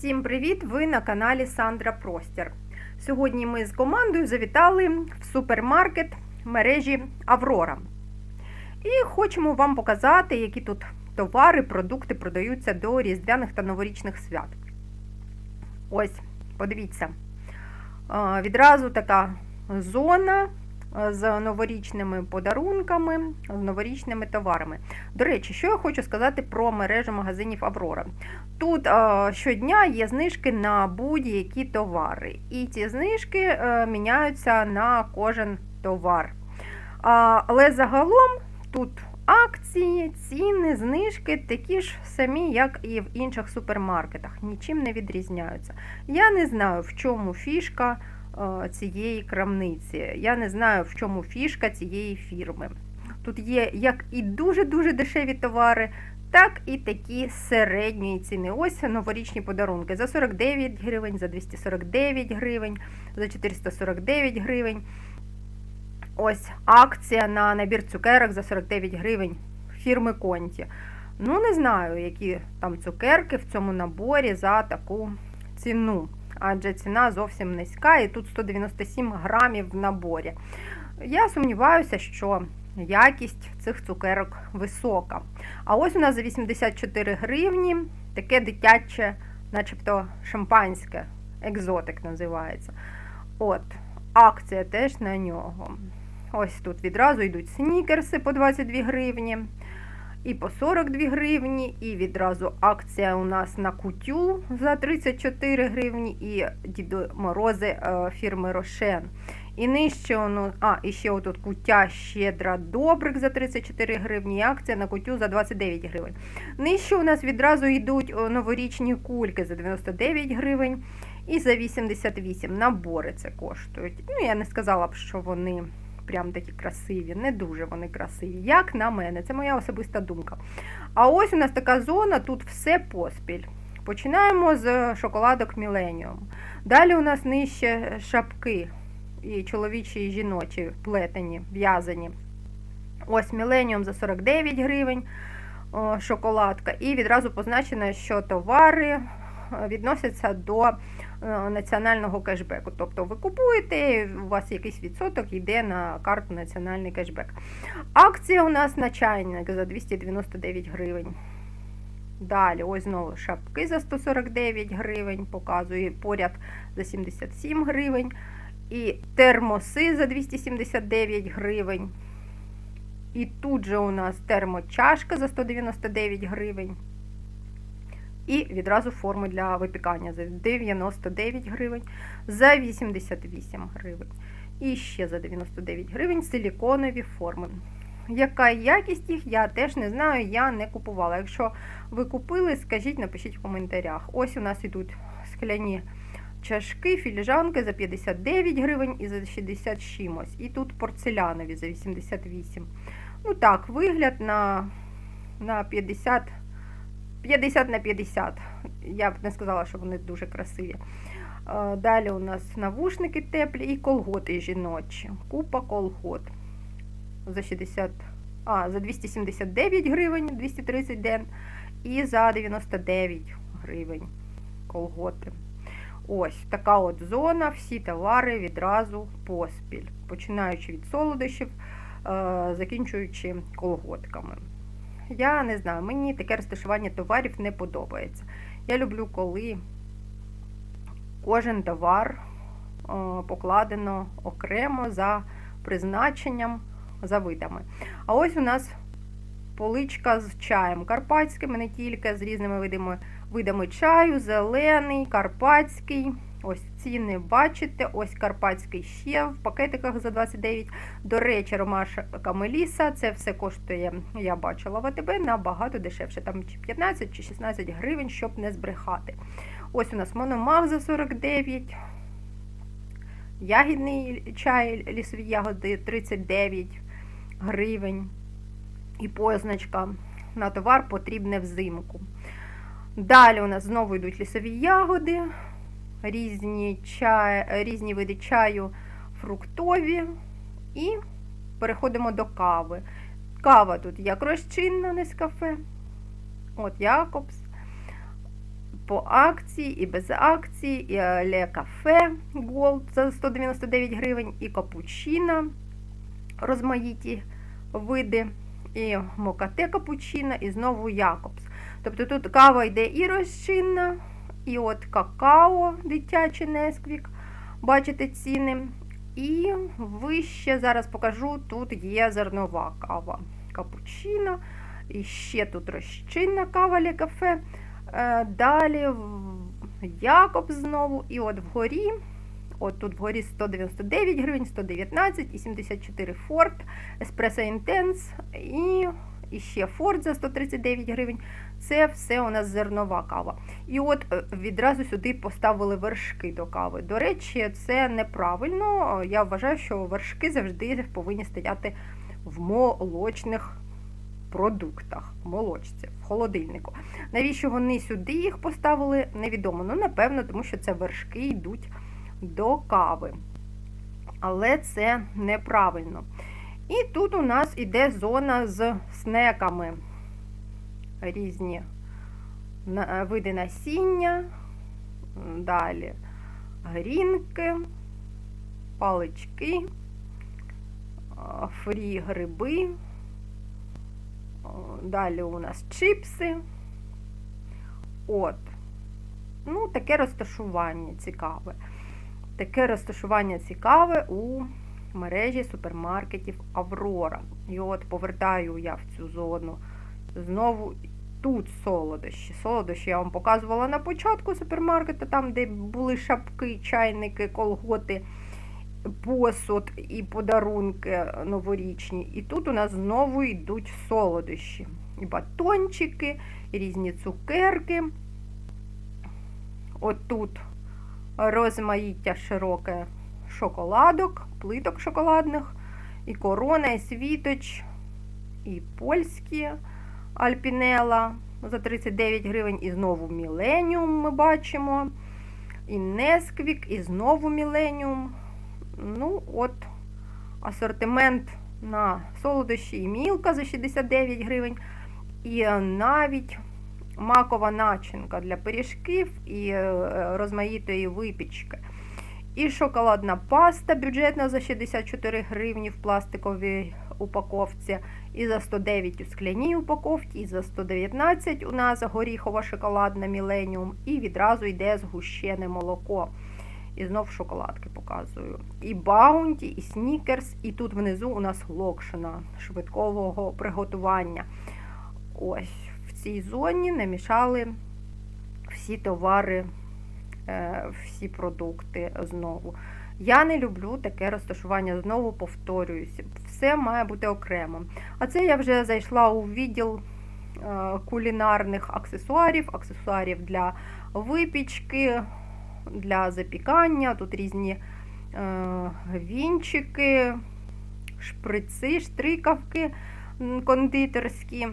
Всім привіт! Ви на каналі Сандра Простір. Сьогодні ми з командою завітали в супермаркет мережі Аврора. І хочемо вам показати, які тут товари, продукти продаються до різдвяних та новорічних свят. Ось, подивіться. Відразу така зона з новорічними подарунками, з новорічними товарами. До речі, що я хочу сказати про мережу магазинів Аврора. Тут е, щодня є знижки на будь-які товари, і ці знижки е, міняються на кожен товар. Але загалом тут акції, ціни, знижки такі ж самі, як і в інших супермаркетах, нічим не відрізняються. Я не знаю, в чому фішка е, цієї крамниці. Я не знаю, в чому фішка цієї фірми. Тут є як і дуже-дуже дешеві товари, так і такі середньої ціни. Ось новорічні подарунки за 49 гривень, за 249 гривень, за 449 гривень. Ось акція на набір цукерок за 49 гривень фірми Конті. Ну, не знаю, які там цукерки в цьому наборі за таку ціну. Адже ціна зовсім низька, і тут 197 грамів в наборі. Я сумніваюся, що якість цих цукерок висока. А ось у нас за 84 гривні таке дитяче, начебто шампанське, екзотик називається. От, акція теж на нього. Ось тут відразу йдуть снікерси по 22 гривні, і по 42 гривні, і відразу акція у нас на кутю за 34 гривні, і Дідо Морози е, фірми Рошен. І нижче воно, а, і ще отут куття щедра добрик за 34 гривні, і акція на кутю за 29 гривень. Нижче у нас відразу йдуть новорічні кульки за 99 гривень і за 88 набори це коштують. Ну, я не сказала б, що вони прям такі красиві, не дуже вони красиві, як на мене, це моя особиста думка. А ось у нас така зона, тут все поспіль. Починаємо з шоколадок Millennium. Далі у нас нижче шапки і чоловічі, і жіночі, плетені, в'язані. Ось Millennium за 49 гривень шоколадка. І відразу позначено, що товари відносяться до е, національного кешбеку. Тобто ви купуєте, у вас якийсь відсоток йде на карту національний кешбек. Акція у нас на чайник за 299 гривень. Далі, ось знову шапки за 149 гривень, показую поряд за 77 гривень. І термоси за 279 гривень. І тут же у нас термочашка за 199 гривень. І відразу форми для випікання за 99 гривень, за 88 гривень. І ще за 99 гривень силіконові форми. Яка якість їх, я теж не знаю, я не купувала. Якщо ви купили, скажіть, напишіть в коментарях. Ось у нас йдуть скляні чашки, філіжанки за 59 гривень і за 60 чимось. І тут порцелянові за 88. Ну так, вигляд на, на 50 50 на 50. Я б не сказала, що вони дуже красиві. Далі у нас навушники теплі і колготи жіночі. Купа колгот. За 60, а, за 279 гривень 230 ден. І за 99 гривень колготи. Ось така от зона, всі товари відразу поспіль. Починаючи від солодощів, закінчуючи колготками. Я не знаю, мені таке розташування товарів не подобається. Я люблю, коли кожен товар покладено окремо за призначенням, за видами. А ось у нас поличка з чаєм карпатським, не тільки з різними видами, видами чаю, зелений, карпатський. Ось ціни бачите, ось карпатський ще в пакетиках за 29. До речі, ромашка Меліса, це все коштує, я бачила в АТБ, набагато дешевше. Там чи 15 чи 16 гривень, щоб не збрехати. Ось у нас мономах за 49. Ягідний чай, лісові ягоди 39 гривень. І позначка на товар потрібне взимку. Далі у нас знову йдуть лісові ягоди різні чай, різні види чаю фруктові. І переходимо до кави. Кава тут як розчинна, не кафе. От Якобс. по акції, і без акції, і Le Cafe Gold за 199 гривень, і капучино розмаїті види, і мокате капучино, і знову Якобс. Тобто тут кава йде і розчинна, і от какао, дитячий несквік, бачите ціни. І вище зараз покажу, тут є зернова кава капучино. І ще тут розчинна кава для кафе. Е, Далі Якоб знову. І от вгорі, от тут вгорі 199 гривень, 119 і 74 Форд, Еспресо Інтенс і, і ще Форд за 139 гривень. Це все у нас зернова кава. І от е, відразу сюди поставили вершки до кави. До речі, це неправильно. Я вважаю, що вершки завжди повинні стояти в молочних продуктах, в молочці, в холодильнику. Навіщо вони сюди їх поставили, невідомо. Ну, напевно, тому що це вершки йдуть до кави. Але це неправильно. І тут у нас іде зона з снеками. Різні види насіння, далі грінки, палички, фрі гриби. Далі у нас чипси. От. Ну, таке розташування цікаве. Таке розташування цікаве у мережі супермаркетів Аврора. І от повертаю я в цю зону. Знову тут солодощі. Солодощі я вам показувала на початку супермаркету, там, де були шапки, чайники, колготи, посуд і подарунки новорічні. І тут у нас знову йдуть солодощі. І батончики, і різні цукерки. Отут розмаїття широке шоколадок, плиток шоколадних, і корона, і світоч, і польські альпінела за 39 гривень, і знову Міленіум ми бачимо. І Несквік, і знову Міленіум. Ну, от, асортимент на солодощі і мілка за 69 гривень. І навіть макова начинка для пиріжків і е, розмаїтої випічки. І шоколадна паста бюджетна за 64 гривні в пластиковій упаковці, і за 109 у скляній упаковці, і за 119 у нас горіхова шоколадна Міленіум, і відразу йде згущене молоко. І знов шоколадки показую. І баунті, і снікерс, і тут внизу у нас локшина швидкого приготування. Ось в цій зоні намішали всі товари, е, всі продукти знову. Я не люблю таке розташування, знову повторююся. Все має бути окремо. А це я вже зайшла у відділ е, кулінарних аксесуарів, аксесуарів для випічки, для запікання. Тут різні е, вінчики, шприци, штрикавки кондитерські,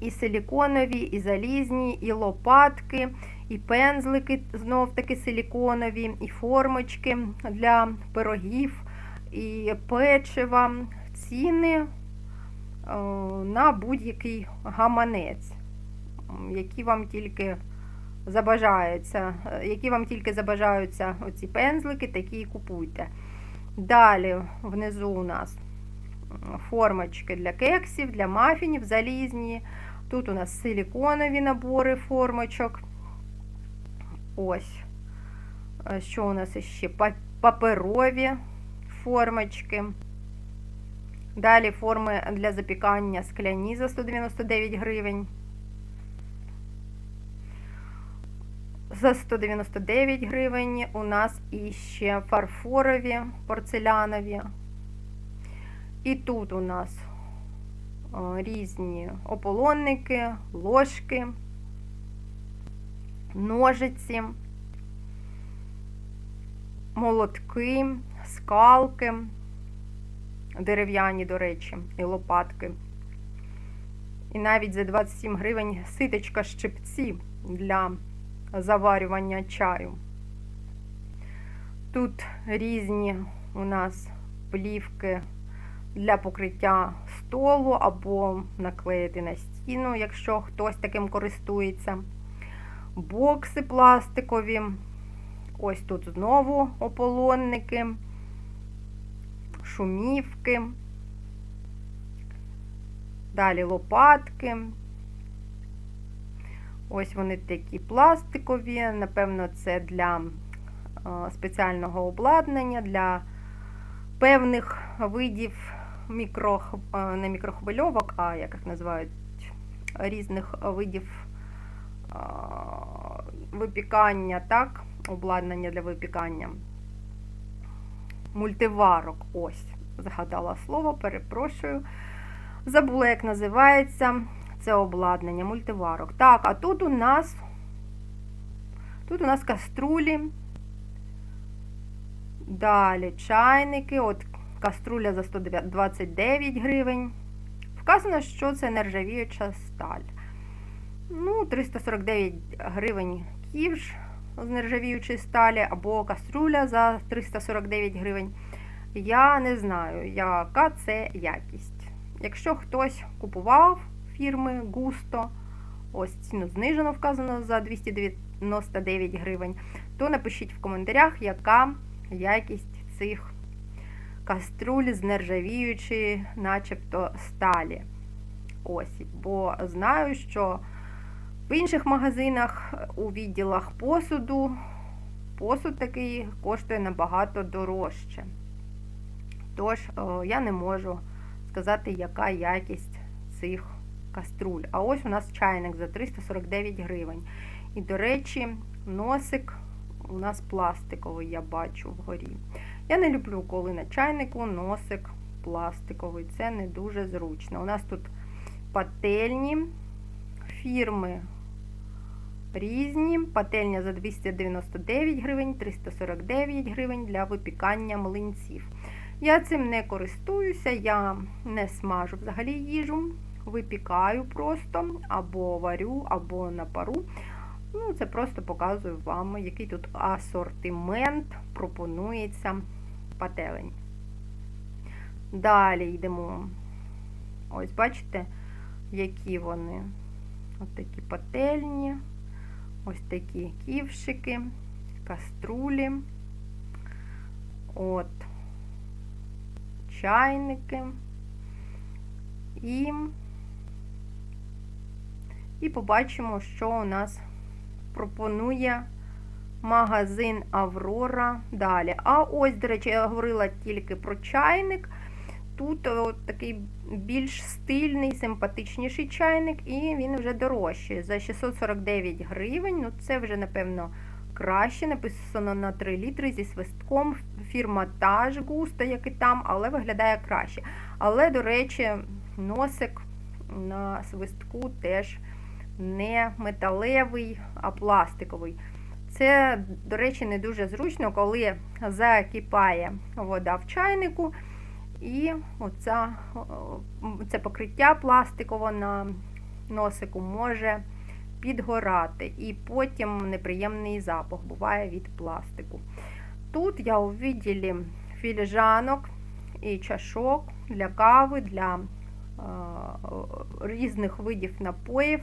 і силіконові, і залізні, і лопатки, і пензлики знов таки силіконові, і формочки для пирогів, і печива, ціни е, на будь-який гаманець, які вам тільки забажаються, е, які вам тільки забажаються оці пензлики, такі і купуйте. Далі внизу у нас формочки для кексів, для мафінів, залізні. Тут у нас силіконові набори формочок. Ось. Е, Що у нас ще? Паперові формочки. Далі форми для запікання скляні за 199 гривень. За 199 гривень у нас іще фарфорові, порцелянові. І тут у нас е, різні ополонники, ложки, ножиці, молотки, скалки, дерев'яні, до речі, і лопатки. І навіть за 27 гривень ситочка щипці для заварювання чаю. Тут різні у нас плівки для покриття столу або наклеїти на стіну, якщо хтось таким користується. бокси пластикові. Ось тут знову ополонники, шумівки, далі лопатки. Ось вони такі пластикові, напевно, це для спеціального обладнання, для певних видів мікро, не мікрохвильовок, а як їх називають, різних видів випікання, так, обладнання для випікання. Мультиварок. Ось, згадала слово, перепрошую. Забула, як називається це обладнання, мультиварок. Так, а тут у нас тут у нас каструлі. Далі чайники. От каструля за 129 гривень. Вказано, що це нержавіюча сталь. Ну, 349 гривень ківш з нержавіючої сталі, або каструля за 349 гривень. Я не знаю, яка це якість. Якщо хтось купував фірми Густо, ось ціну знижено вказано за 299 гривень, то напишіть в коментарях, яка якість цих каструль з нержавіючої, начебто сталі. Ось, бо знаю, що в інших магазинах у відділах посуду посуд такий коштує набагато дорожче. Тож, я не можу сказати, яка якість цих каструль. А ось у нас чайник за 349 гривень. І, до речі, носик у нас пластиковий, я бачу вгорі. Я не люблю, коли на чайнику носик пластиковий. Це не дуже зручно. У нас тут пательні фірми різні. Пательня за 299 гривень, 349 гривень для випікання млинців. Я цим не користуюся, я не смажу взагалі їжу, випікаю просто, або варю, або на пару. Ну, Це просто показую вам, який тут асортимент пропонується пателень. Далі йдемо. Ось, бачите, які вони. Ось такі пательні, ось такі ківшики, каструлі. От, чайники. І, і побачимо, що у нас пропонує магазин Аврора далі. А ось, до речі, я говорила тільки про чайник. Тут от такий більш стильний, симпатичніший чайник, і він вже дорожчий. За 649 гривень. Ну, це вже, напевно, краще. Написано на 3 літри зі свистком. Фірма та ж густа, як і там, але виглядає краще. Але, до речі, носик на свистку теж не металевий, а пластиковий. Це, до речі, не дуже зручно, коли закипає вода в чайнику, і оця, це покриття пластикове на носику може підгорати. І потім неприємний запах буває від пластику. Тут я у відділі філіжанок і чашок для кави, для е, різних видів напоїв,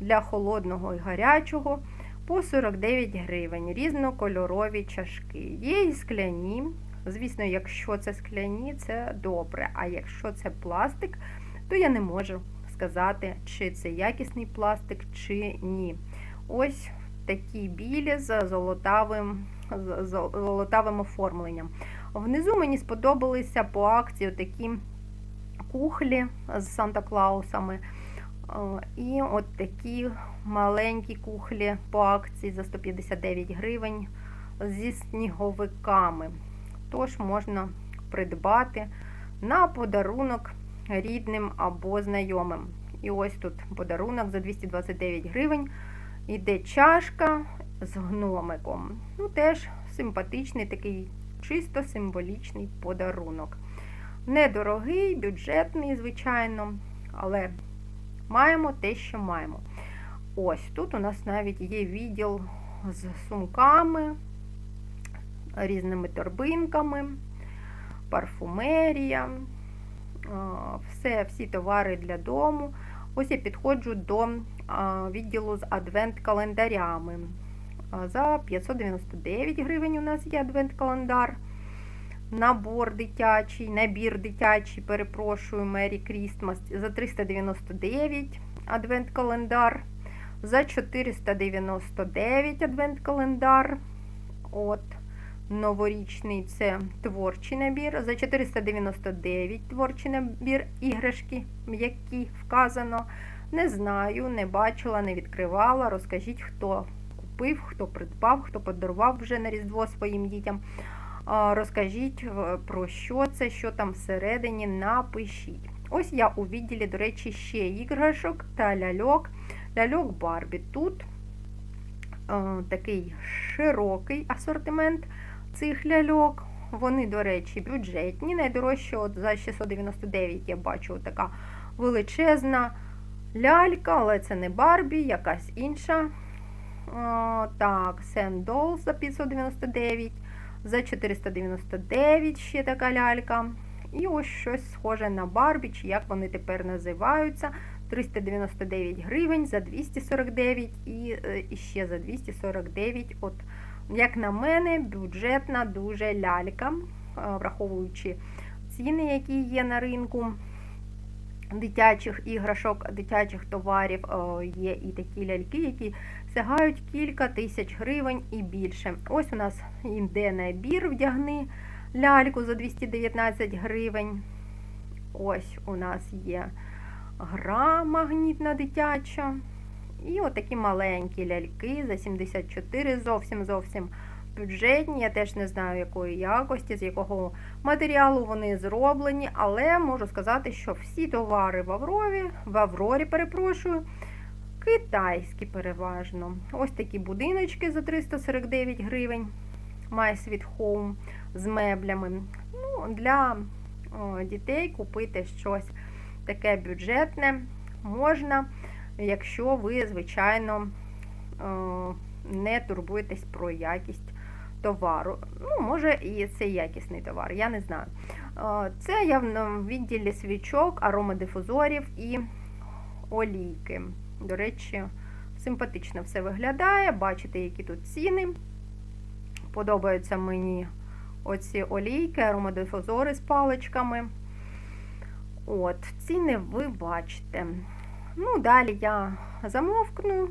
для холодного і гарячого по 49 гривень. Різнокольорові чашки. Є і скляні. Звісно, якщо це скляні, це добре. А якщо це пластик, то я не можу сказати, чи це якісний пластик, чи ні. Ось такі білі з золотавим, з золотавим оформленням. Внизу мені сподобалися по акції такі кухлі з Санта-Клаусами. І от такі маленькі кухлі по акції за 159 гривень зі сніговиками. Тож можна придбати на подарунок рідним або знайомим. І ось тут подарунок за 229 гривень. Іде чашка з гномиком. Ну, теж симпатичний, такий чисто символічний подарунок. Недорогий, бюджетний, звичайно, але маємо те, що маємо. Ось тут у нас навіть є відділ з сумками, різними торбинками, парфумерія, все, всі товари для дому. Ось я підходжу до відділу з адвент-календарями. За 599 гривень у нас є адвент-календар. Набор дитячий, набір дитячий, перепрошую, Мері Крістмас за 399 адвент-календар. За 499 адвент-календар. От, новорічний це творчий набір. За 499 творчий набір іграшки, м'які вказано. Не знаю, не бачила, не відкривала. Розкажіть, хто купив, хто придбав, хто подарував вже на Різдво своїм дітям. Розкажіть, про що це, що там всередині, напишіть. Ось я у відділі, до речі, ще іграшок та ляльок. Ляльок Барбі. Тут е, такий широкий асортимент цих ляльок. Вони, до речі, бюджетні. Найдорожче от за 699 я бачу така величезна лялька, але це не Барбі, якась інша. О, так, Сендол за 599, за 499 ще така лялька. І ось щось схоже на Барбі, чи як вони тепер називаються. 399 гривень за 249 і, е, і ще за 249. От, як на мене, бюджетна дуже лялька, е, враховуючи ціни, які є на ринку дитячих іграшок, дитячих товарів, е, є і такі ляльки, які сягають кілька тисяч гривень і більше. Ось у нас йде набір вдягни ляльку за 219 гривень. Ось у нас є гра магнітна дитяча. І отакі маленькі ляльки за 74, зовсім зовсім бюджетні. Я теж не знаю, якої якості, з якого матеріалу вони зроблені, але можу сказати, що всі товари в Аврові, в Аврорі, перепрошую, китайські переважно. Ось такі будиночки за 349 гривень. My Sweet Home з меблями. Ну, Для о, дітей купити щось таке бюджетне можна, якщо ви, звичайно, не турбуєтесь про якість товару. Ну, може, і це якісний товар, я не знаю. Це я в відділі свічок, аромадифузорів і олійки. До речі, симпатично все виглядає. Бачите, які тут ціни. Подобаються мені оці олійки, аромадифузори з паличками. От, ціни ви бачите. Ну, далі я замовкну,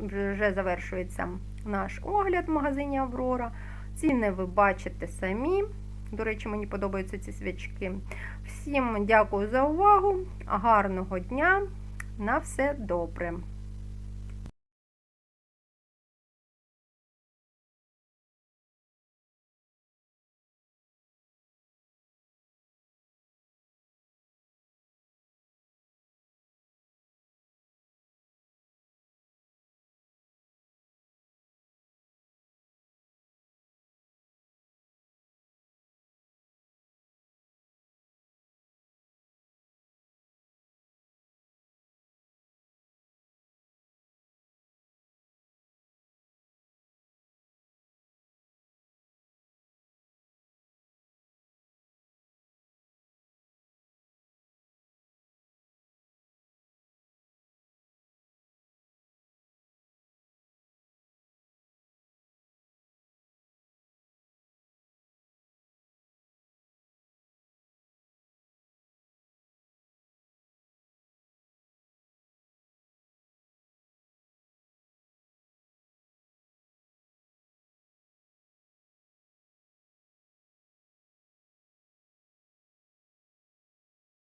вже завершується наш огляд в магазині Аврора. Ціни ви бачите самі. До речі, мені подобаються ці свічки. Всім дякую за увагу, гарного дня, на все добре!